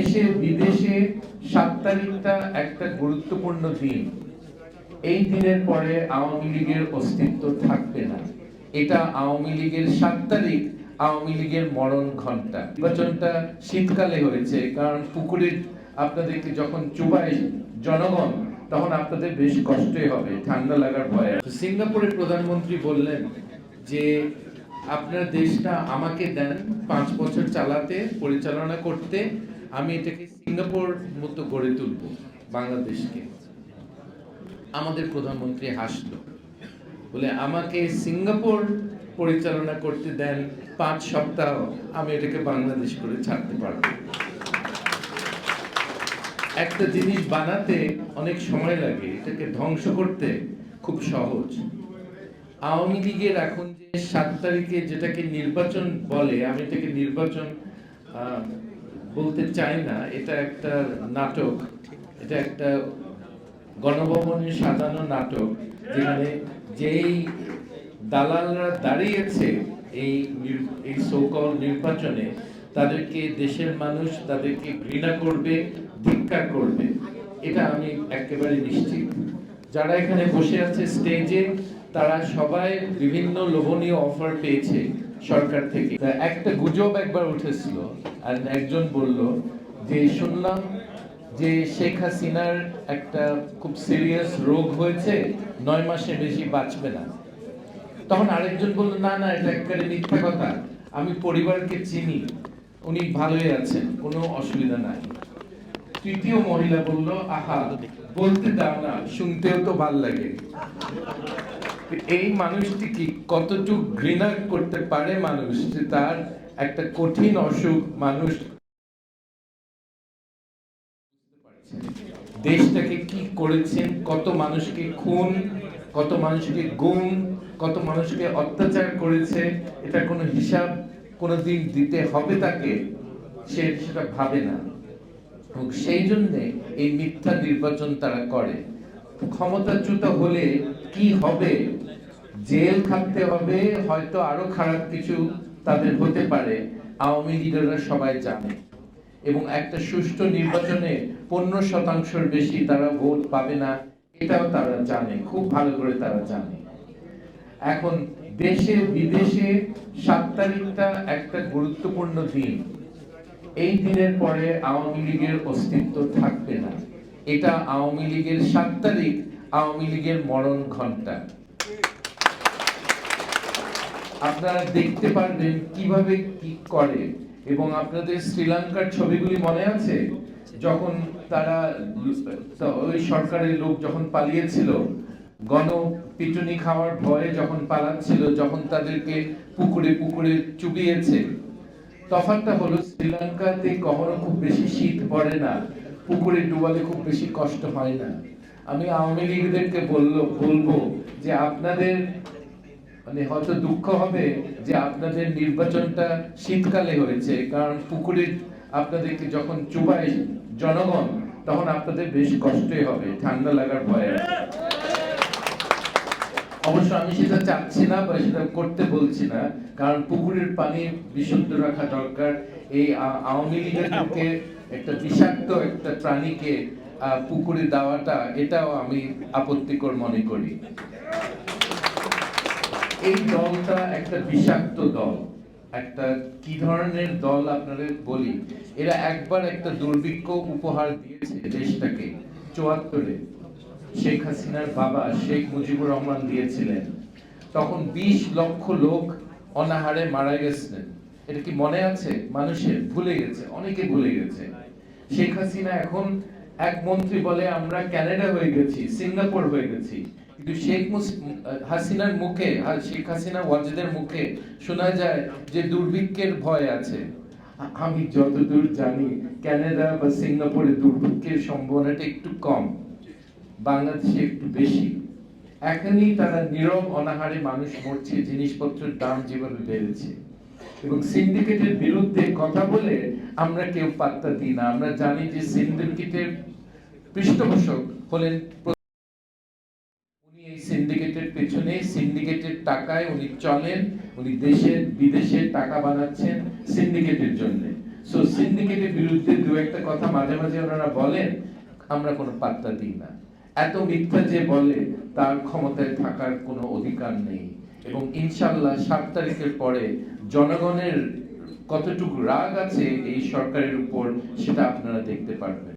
দেশে, বিদেশে সাত তারিখটা একটা গুরুত্বপূর্ণ দিন। এই দিনের পরে আওয়ামী লীগের অস্তিত্ব থাকবে না। এটা আওয়ামী লীগের সাত তারিখ আওয়ামী লীগের মরণ ঘণ্টা নির্বাচনটা শীতকালে হয়েছে, কারণ পুকুরের আপনাদেরকে যখন চুবাই জনগণ, তখন আপনাদের বেশ কষ্টই হবে, ঠান্ডা লাগার ভয়ে। সিঙ্গাপুরের প্রধানমন্ত্রী বললেন যে, আপনার দেশটা আমাকে দেন পাঁচ বছর চালাতে, পরিচালনা করতে আমি এটাকে সিঙ্গাপুর মতো গড়ে তুলব বাংলাদেশকে। আমাদের প্রধানমন্ত্রী হাসলো। বলে, আমাকে সিঙ্গাপুর পরিচালনা করতে দেন পাঁচ সপ্তাহ, আমি এটাকে বাংলাদেশ করে ছাড়তে পারব। একটা জিনিস বানাতে অনেক সময় লাগে, এটাকে ধ্বংস করতে খুব সহজ। আওয়ামী লীগের এখন যে সাত তারিখে যেটাকে নির্বাচন বলে, আমি এটাকে নির্বাচন বলতে চাই না, এটা একটা নাটক, এটা একটা গণভবনে সাজানো নাটক, যেখানে যেই দালালরা দাঁড়িয়েছে এই এই সোকল নির্বাচনে, তাদেরকে দেশের মানুষ তাদেরকে ঘৃণা করবে, ধিক্কার করবে। এটা আমি একেবারে নিশ্চিত। যারা এখানে বসে আছে স্টেজে তারা সবাই বিভিন্ন লোভনীয় অফার পেয়েছে। সরকার থেকে। একটা গুজব একবার উঠেছিল আর একজন বলল যে, শুনলাম যে শেখ হাসিনার একটা খুব সিরিয়াস রোগ হয়েছে, নয় মাসে বেশি বাঁচবে না। তখন আরেকজন বলল, না না, এটা একেবারে মিথ্যা কথা। আমি পরিবারকে চিনি, উনি ভালোই আছেন, কোনো অসুবিধা নাই। তৃতীয় মহিলা বলল, আহা, বলতে দাও না, শুনতেও তো ভালো লাগে। এই মানুষটি কি কতটুকু ঘৃণা করতে পারে মানুষ যে তার একটা কঠিন অসুখ মানুষ দেশটাকে কি করেছেন? কত মানুষকে খুন, কত মানুষকে গুম, কত মানুষকে অত্যাচার করেছে এটা কোনো হিসাব কোনো দিন দিতে হবে তাকে? সে সেটা ভাবে না। এবং সেই জন্যে এই মিথ্যা নির্বাচন তারা করে। ক্ষমতাচ্যুত হলে কি হবে? জেল খাটতে হবে, হয়তো আরও খারাপ কিছু তাদের হতে পারে, আওয়ামী লিডাররা সবাই জানে। এবং একটা সুষ্ঠু নির্বাচনে পনেরো শতাংশের বেশি তারা ভোট পাবে না, এটাও তারা জানে, খুব ভালো করে তারা জানে। এখন দেশে বিদেশে সাত তারিখটা একটা গুরুত্বপূর্ণ দিন। এই দিনের পরে আওয়ামী লীগের অস্তিত্ব থাকবে না। এটা আওয়ামী লীগের সাত তারিখ, আওয়ামী লীগের মরণ ঘণ্টা আপনারা দেখতে পারবেন কীভাবে কি করে, এবং আপনাদের শ্রীলঙ্কার ছবিগুলি মনে আছে? যখন তারা ওই সরকারের লোক যখন পালিয়েছিল, গণ পিটুনি খাওয়ার ভয়ে যখন পালাচ্ছিল, যখন তাদেরকে পুকুরে পুকুরে চুবিয়েছে, তফাৎটা হলো শ্রীলঙ্কাতে কখনো খুব বেশি শীত পড়ে না। পুকুরে ডুবালে খুব বেশি কষ্ট হয় না আমি আওয়ামী লীগদেরকে বলল, বলব যে আপনাদের মানে হয়তো দুঃখ হবে যে আপনাদের নির্বাচনটা শীতকালে হয়েছে, কারণ পুকুরে আপনাদেরকে যখন চুবাই জনগণ, তখন আপনাদের বেশ কষ্টই হবে, ঠান্ডা লাগার ভয়ে। অবশ্য আমি সেটা চাচ্ছি না, বা সেটা করতে বলছি না। কারণ পুকুরের পানি বিশুদ্ধ রাখা দরকার। এই আওয়ামী লীগের পক্ষে একটা বিষাক্ত একটা প্রাণীকে পুকুরে দেওয়াটা, এটাও আমি আপত্তিকর মনে করি। এই দলটা একটা বিষাক্ত দল। একটা কি ধরনের দল আপনাদের বলি? এরা একবার একটা দুর্ভিক্ষ উপহার দিয়েছে দেশটাকে, চুয়াত্তরে। শেখ হাসিনার বাবা শেখ মুজিবুর রহমান দিয়েছিলেন। তখন বিশ লক্ষ লোক অনাহারে মারা গেছিলেন এটা কি মনে আছে? মানুষের ভুলে গেছে, অনেকে ভুলে গেছে। শেখ হাসিনা এখন এক মন্ত্রী বলে আমরা কানাডা হয়ে গেছি, সিঙ্গাপুর হয়ে গেছি। কিন্তু শেখ হাসিনার মুখে শেখ হাসিনা ওয়াজেদের মুখে শোনা যায় যে দুর্ভিক্ষের ভয় আছে। আমি যতদূর জানি কানাডা বা সিঙ্গাপুরে দুর্ভিক্ষের সম্ভাবনাটা একটু কম। বাংলাদেশে একটু বেশি। এখনই তারা নীরব, অনাহারে মানুষ মরছে, জিনিসপত্রের দাম যেভাবে বেড়েছে। এবং সিন্ডিকেটের বিরুদ্ধে কথা বলে আমরা কেউ পাত্তা দিই না। আমরা জানি যে সিন্ডিকেটের পৃষ্ঠপোষক হলেন উনি এই সিন্ডিকেটের পেছনে। সিন্ডিকেটের টাকায় উনি চলেন, উনি দেশের বিদেশে টাকা বানাচ্ছেন সিন্ডিকেটের জন্য। সো সিন্ডিকেটের বিরুদ্ধে দু একটা কথা মাঝে মাঝে ওনারা বলেন, আমরা কোনো পাত্তা দিই না। এত মিথ্যা যে বলে, তার ক্ষমতায় থাকার কোনো অধিকার নেই। এবং ইনশাল্লাহ সাত তারিখের পরে জনগণের কতটুকু রাগ আছে এই সরকারের উপর, সেটা আপনারা দেখতে পারবেন।